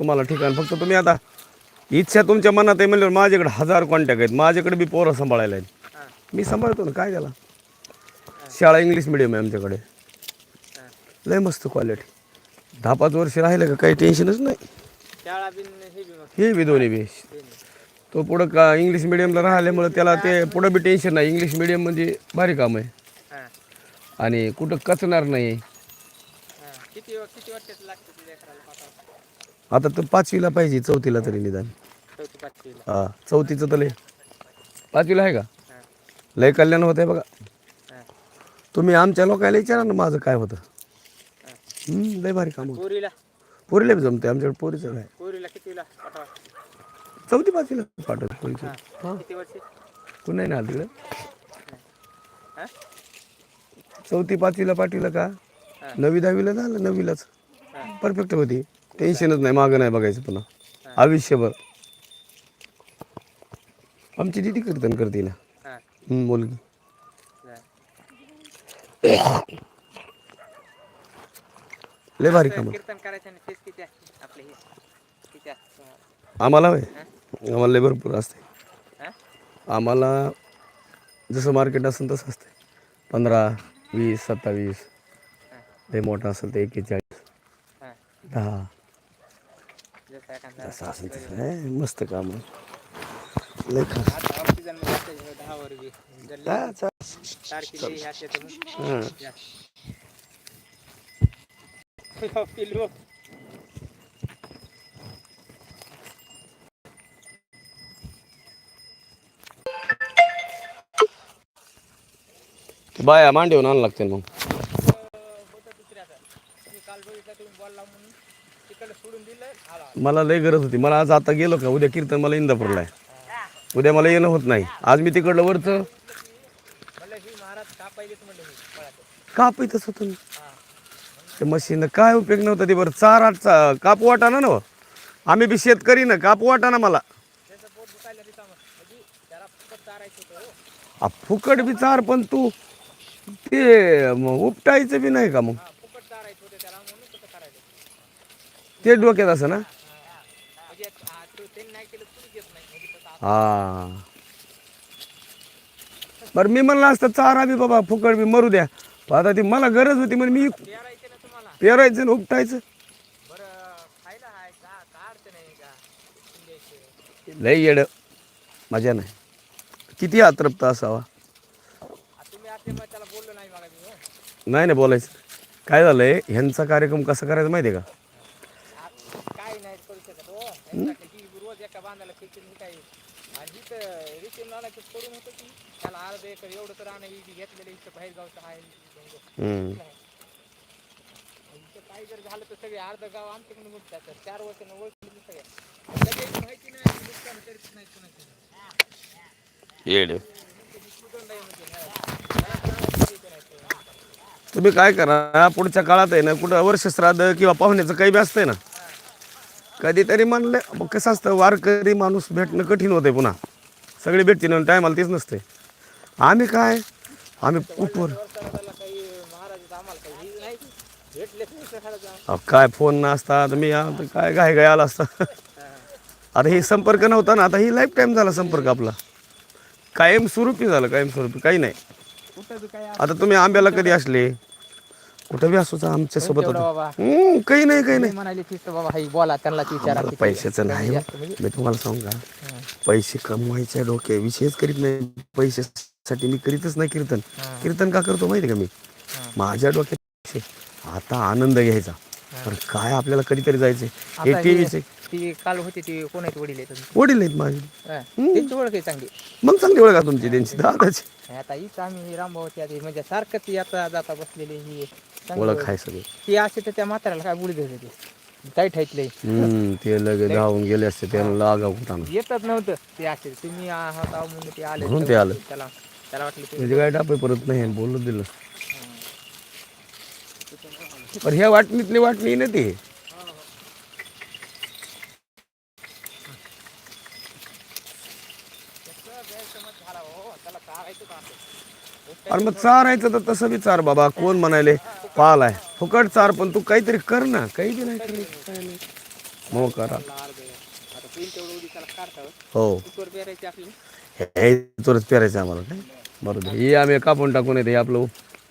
तुम्हाला ठिकाण. फक्त तुम्ही आता इच्छा तुमच्या मनात आहे म्हणल्यावर माझ्याकडे हजार कॉन्टॅक्ट आहेत. माझ्याकडे बी पोरं सांभाळायला आहेत. मी सांभाळतो ना काय त्याला? शाळा इंग्लिश मिडियम आहे आमच्याकडे. लय मस्त क्वालिटी दहा पाच वर्ष राहिलं का काही टेन्शनच नाही. हे बी दोन्ही बी. तो पुढं का इंग्लिश मिडियमला राहिल्यामुळे त्याला ते पुढं बी टेन्शन नाही. इंग्लिश मिडियम म्हणजे भारी काम आहे. आणि कुठं कचणार नाही. किती किती लागतं? आता तर पाचवीला पाहिजे चौथीला तरी निदान. हा चौथीचं तर लय. पाचवीला आहे का? लय कल्याण होत आहे बघा. तुम्ही आमच्या लोकांना विचारा ना माझं काय होतं. हम्म, लय भारी काम होतं. पोरीला. पोरीला बी जमते आमच्याकडे पोरीचं काय पोरीला कितीला? पाठवा चौथी पाचवीला पाठवत पोरीचं. हां किती वर्षी? तू नाही ना तिकडं हां? चौथी पाचवीला पाठविलं का? नवी दहावीला झालं नववीलाच परफेक्ट होती. टेन्शनच नाही मागं नाही बघायचं पुन्हा. आयुष्यभर. आमची दिदी कीर्तन करते ना. हां. हम्म, मुलगी. लय भारी काम. कीर्तन करायचं आणि फीस किती आहे आपले हे. किती आहे आम्हाला होय? आम्हाला लय भरपूर असते. हां? आम्हाला जसं मार्केट असेल तसं असते. पंधरा वीस सत्तावीस. लय मोठं असेल ते एक्केचाळीस हां. दहा. जसं असेल तसं हे मस्त काम आहे. लय खास हा, चा- तारखेला हे हं. ते बाया मांडीवर आणावं लागते मग. काल बघितलं तुम्ही तिकडे सोडून दिलं आला मला लय गरज होती. मला आज आता गेलो का? उद्या कीर्तन मला इंदापूरला आहे उद्या मला येणं होत नाही. आज मी तिकडलं वरचं. म्हणलं महाराज का पाहिजेच म्हणलं मी फळाचं कापायचंच होतं मी. ते मशीन काय उपयोग नव्हता ते बरं. चार आठ चा- कापू वाटाना ना. आम्ही बी शेतकरी ना कापू वाटाना मला. म्हणजे हो. फुकट बी चार पण तू ते उपटायचं बी नाही का मग हां फुकट चारायचं होतं त्याला म्हणून कसं करायचं ते डोक्यात असं ना? हा. बरं मी म्हणलं असतं चारा बी बाबा फुकट बी मरू द्या. पण आता ती मला गरज होती म्हणजे मी पेरायचं ना उपटायचं. लय येड मजा नाही. किती अतृप्त असावा. नाही नाही नाही बोलायचं. काय झालंय? ह्यांचा कार्यक्रम कसा करायचा माहिती आहे का आ- काय नाही करू शकत हो ह्यांच्याकडे ही रोज एका बांधायला ही काय आणि इथं रिटर्न आणायचं करून होतं की त्याला अर्ध एकर एवढं तर आणा घेतलेलं इथं बाहेर गावचं आहे. इथं काय जर झालं तर सगळे अर्ध गाव आमच्याकडून तर चार वर्षानं ओळखली सगळ्या. माहिती नाही नुकसान करीत नाही कोणाची. येड. तुम्ही काय करा पुढच्या काळात आहे ना कुठं वर्ष श्राद्ध किंवा पाहुण्याचं काही बी असतंय ना कधीतरी म्हणलं मग कसं असतं वारकरी माणूस भेटणं कठीण होतं पुन्हा. सगळे भेटतील आणि टायमाला तेच नसते आम्ही काय? आम्ही कुठवर अहो, काय फोन नसता तर मी आता काय घाय घाय आला असता. आता हे संपर्क नव्हता ना आता ही लाईफ टाईम झाला संपर्क आपला. कायम स्वरूपी झालं कायम स्वरूपी काही नाही. आता तुम्ही आंब्याला कधी असले? कुठं बी असो आमच्यासोबत होतं. बाबा. हम्म, काही नाही काही नाही. मी म्हणाली तीच तर बाबा हाई बोला त्यांना विचारा मला पैशाचं नाही हो. मी तुम्हाला सांगू का? पैसे कमवायच्या डोक्या विषयच करीत नाही पैशासाठी मी करीतच नाही कीर्तन. कीर्तन का करतो माहिती का मी? माझ्या डोक्यात पैसे. आता आनंद घ्यायचा. पण काय आपल्याला कधीतरी जायचंय? हे टीव्हीचे ती काल होती ती कोण आहेत वडील आहेत वडील आहेत माझे. हा, त्यांची ओळख आहे चांगली. मग चांगली ओळख आहे तुमची त्यांची दादाची. आता हीच आम्ही रामभावती आधी म्हणजे सारखं ती आता जाता बसलेली ही चांगली ओळख आहे सगळी. ती अशी तर त्या म्हाताऱ्याला काय बुडी देत होती काही ठाईतले हम्म ते लगे धावून गेले असते त्याला लागा कुठं? येतच नव्हतं. ते असे तुम्ही आहात आहो म्हणून ते आले. म्हणून ते आलं. त्याला त्याला वाटलं ते म्हणजे काय टापे परत नाही बोलत दिलं. पण ह्या वाटणीतली वाटणी ना ती त्याचा गैरसमज झाला हो त्याला चारायचं का असं अरे मग चारायचं तर तसं बी चार बाबा. कोण म्हणाले? पाल आहे. फुकट चार पण तू काहीतरी कर ना. काही बी नाही करायचं त्याला काढता हो. हे चोरच पेरायचं आम्हाला काय? बरोबर हे आम्ही कापून टाकून येते. आपलं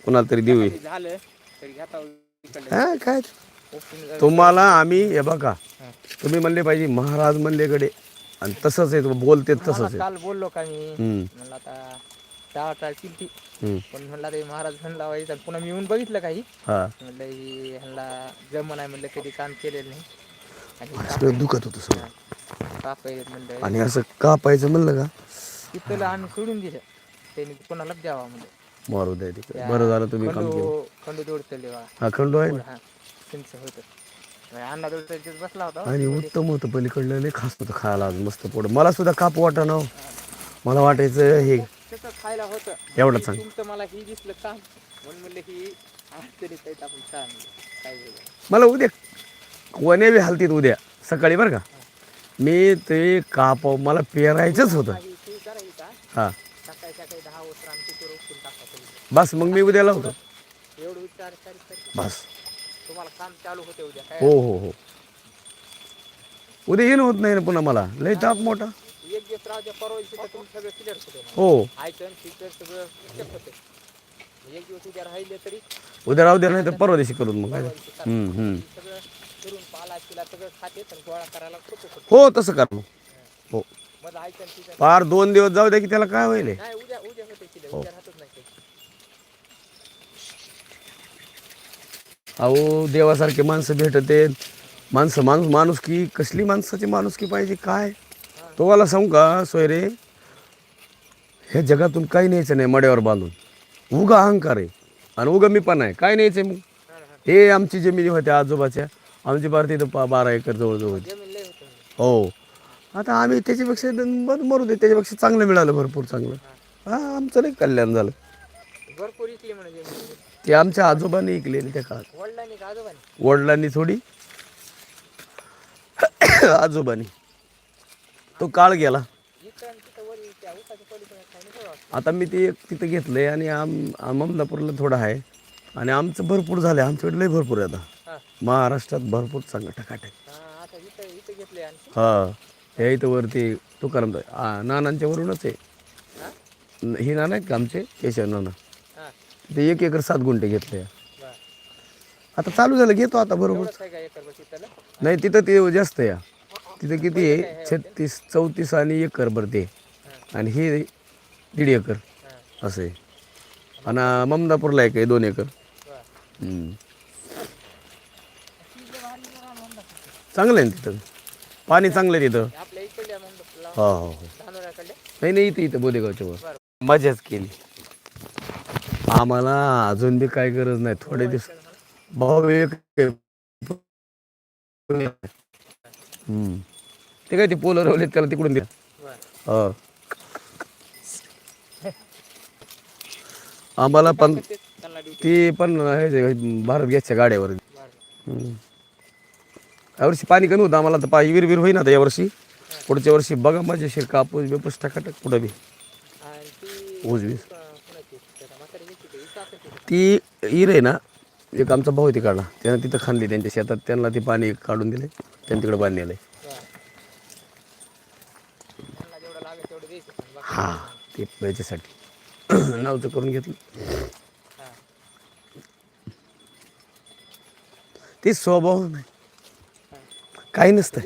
कुणाला तरी देऊ हा. काय? तुम्हाला आम्ही हे बघा. तुम्ही म्हणले पाहिजे महाराज म्हणले कडे आणि तसंच आहे बोलते तसंच आहे. बोललो का मी? दहा किती हम्म. पण म्हणला ते महाराज म्हणला व्हायचं पुन्हा मी येऊन बघितलं काही. हा. म्हणलं ही ह्यांना जमन आहे म्हणलं कधी काम केलेलं नाही. आणि सगळं दुखत होतं सगळं. कापायचं म्हणलं. आणि असं कापायचं म्हणलं का? तिथलं आम्ही सोडून दिलं. त्यांनी कोणालाच द्यावा म्हणजे मारू द्या तिकडे बरं झालं तुम्ही काम केलं. खंडू खंडू जोडतले बा हा खंडू आहे ना? हा त्यांचं होतं. अण्णा बसला होता. आणि उत्तम होतं पलीकडलं लय खास होतं खायला आज मस्त पोट मला सुद्धा काप वाटा ना मला वाटायचं हे त्याचं खायला होतं. एवढं सांग तुमचं मला ही दिसलं काम म्हणून म्हणलं काही आपण छान काय वेगळं. मला उद्या कोण्या बी हालतीत उद्या सकाळी बरं का. मी ते काप मला पेरायचंच होतं. ही ती करायची का? हा. सकाळी सकाळी दहा वाजता आमची पोरं उठून टाकतात बस मग मी उद्या लावतो. एवढं विचार करीत करीत बस. तुम्हाला काम चालू होते उद्या काय? हो हो हो. उद्या येणं होत नाही ना पुन्हा मला. लय ताप मोठा. द्या परवा दिवशी तर तुम्ही सगळं क्लिअर होते. हो. ऐकन फिकर सगळं होते. एक दिवस उद्या राहिले तरी उद्या राहू द्या नाही तर परवा दिवशी करून मग. काय हम्म, हम्म. सगळं करून पाला तिला सगळं खाते पण गोळा करायला खूप होतं. हो तसं कर मग. हो. मग फार दोन दिवस जाऊ द्या की त्याला काय होईल नाही उद्या उद्या होते तिला उद्या राहतच नाही काही. अहो देवासारखे माणसं भेटते. माणसं माणूस माणूस की कसली माणसाची माणूस की पाहिजे काय? तुम्हाला सांगू का सोयरे? ह्या जगातून काही न्यायचं नाही मड्यावर बांधून. उगा अहंकार आहे. आणि उगा मी पण आहे. काय न्यायचं मग? हा आमची जमिनी होत्या आजोबाच्या. आमची बार तिथं पा बारा एकर जवळजवळ होती. हो. आता आम्ही त्याच्यापेक्षा बरं मरू दे. त्याच्यापेक्षा चांगलं मिळालं भरपूर चांगलं. हा आमचं नाही कल्याण झालं. भरपूर ते आमच्या आजोबाने ऐकलेली त्या काळात. वडिलांनी थोडी. आजोबानी. तो काळ गेला. आता मी ते एक तिथं घेतलंय आणि आम अमदापूरला थोडं आहे. आणि आमचं भरपूर झालं आमच्याकडे लय भरपूर आहे आता. महाराष्ट्रात भरपूर चांगलं टकाटक हा आता इथं घेतले हा हे वरती तुकाराम नानांच्या वरूनच आहे. हा नाना आहेत का आमचे? केशव नाना ते एक एकर सात गुंठे घेतले. आता चालू झालं. घेतो आता बरोबर. आहे नाही तिथं ते जास्त या तिथं किती आहे? छत्तीस चौतीस आणि एकर बरं ते आणि हे दीड एकर. असं आहे. आणि ममदापूरला एक आहे दोन एकर. चांगलं आहे ना तिथं. पाणी चांगलं आहे तिथं. हो हो हो. नाही नाही इथं इथं बोदेगावच्या वर. मजाच केली. आम्हाला अजून बी काय गरज नाही. थोडे दिवस भाऊ एक हम्म. ते काय ते पोलं रवले त्याला तिकडून दे हो. आम्हाला पण ती पण हे जे भारत गॅसच्या गाड्यावर. हम्म. यावर्षी पाणी कमी होतं आम्हाला तर पा विहीर विहीर होईना आता यावर्षी पुढच्या वर्षी बघा मजेशीर कापूस बिपूस टाकाटक कुठं बी. ऊस बीस ते हिर आहे ना एक आमचा भाऊ आहे तिकडला. त्यानं तिथं खाणली त्यांच्या शेतात त्यांना ते पाणी काढून दिले त्यांनी तिकडे पण बाकी हा ते याच्यासाठी. नावचं करून घेतलं. ते स्वभाव नाही. काही नसतं.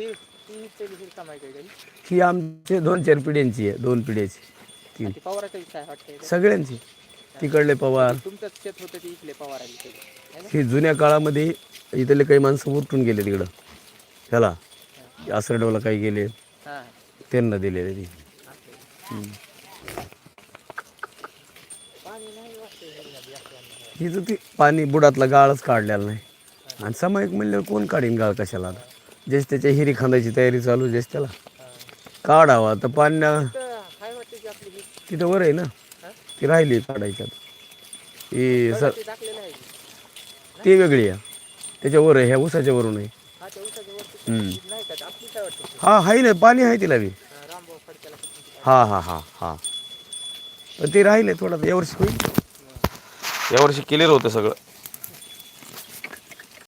ही आमचे दोन चार पिढ्यांची आहे दोन पिढ्याची. तीन आहे सगळ्यांची. तिकडले पवार. है? ही जुन्या काळामध्ये इथले काही माणसं उठून गेले तिकडं. ह्याला आसरडवला काही गेले त्यांना दिलेले ती. हिचं ती पाणी बुडातला गाळच काढलेला नाही आणि सामायिक म्हणल्यावर कोण काढीन गाळ कशाला जेच त्याच्या हिरी खांदायची तयारी चालू जेच त्याला. काढावा तर पाण्या ही तिथं वर आहे ना? ती राहिली काढायच्यात ती स ते वेगळी आहे त्याच्या वर आहे ह्या उसाच्या वरून आहे हा आहे ना पाणी आहे तिला बी. हां हां हां हां. हा हा हा हा पण ते राहिले थोडं यावर्षी होईल. यावर्षी क्लिअर होतं सगळं.